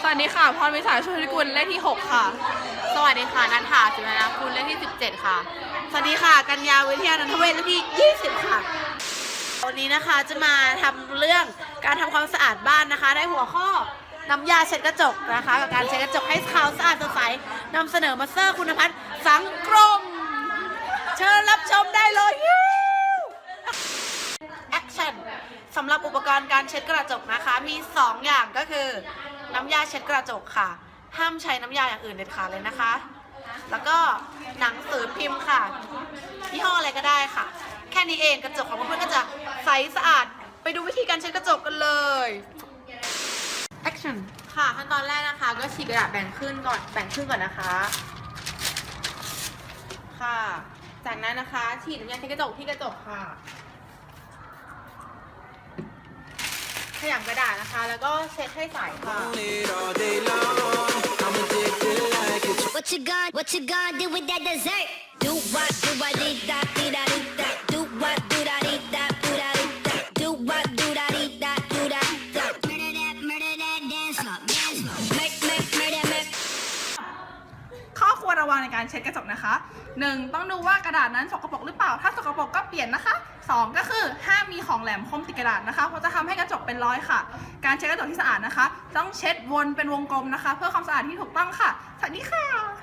สวัสดีค่ะ พรมิสาชุติกุลเลขที่ 6 ค่ะ สวัสดีค่ะนันทาสุนันทคุณเลขที่ 17 ค่ะ สวัสดีค่ะ กัญญาวิทยานันทเวชเลขที่ 20 ค่ะ วันนี้นะคะจะมาทำเรื่องการทำความสะอาดบ้านนะคะ ได้หัวข้อน้ำยาเช็ดกระจกนะคะ กับการเช็ดกระจกให้ขาวสะอาดสดใสนำเสนอมาสเตอร์คุณพัฒน์สังกรม เชิญรับชมได้เลยแอคชั่นสำหรับอุปกรณ์การเช็ดกระจกนะคะ มี 2 อย่างก็คือ น้ำยาเช็ดกระจกค่ะ ห้ามใช้น้ำยาอย่างอื่นเด็ดขาดเลยนะคะ แล้วก็หนังสือพิมพ์ค่ะยี่ห้ออะไรก็ได้ค่ะ แค่นี้เองกระจกของเพื่อนๆก็จะใสสะอาด ไปดูวิธีการเช็ดกระจกกันเลย action ค่ะขั้นตอนแรกนะคะ ก็ฉีกกระดาษแบ่งครึ่งก่อนแบ่งครึ่งก่อนนะคะ ค่ะ จากนั้นนะคะฉีดน้ำยาเช็ดกระจกที่กระจกค่ะ ยำกระดาษนะคะ แล้วก็เช็ดให้ใสค่ะ it all day long. I'm addicted like it's What you gonna, what you gonna do with that dessert? Do what, do what, dee da, dee da, dee da. Do what, do da, dee da, do da, dee da. Do what, do da, dee da, do da, da. Murder that, murder that, dance up, dance up. Make, ระวังในการเช็ดกระจกนะคะ 1. ต้องดูว่ากระดาษนั้นสกปรกหรือเปล่า ถ้าสกปรกก็เปลี่ยนนะคะ 2. ก็คือห้ามมีของแหลมคมติดกระดาษนะคะ เพราะจะทำให้กระจกเป็นรอยค่ะ การเช็ดกระจกที่สะอาดนะคะ ต้องเช็ดวนเป็นวงกลมนะคะ เพื่อความสะอาดที่ถูกต้องค่ะสวัสดีค่ะ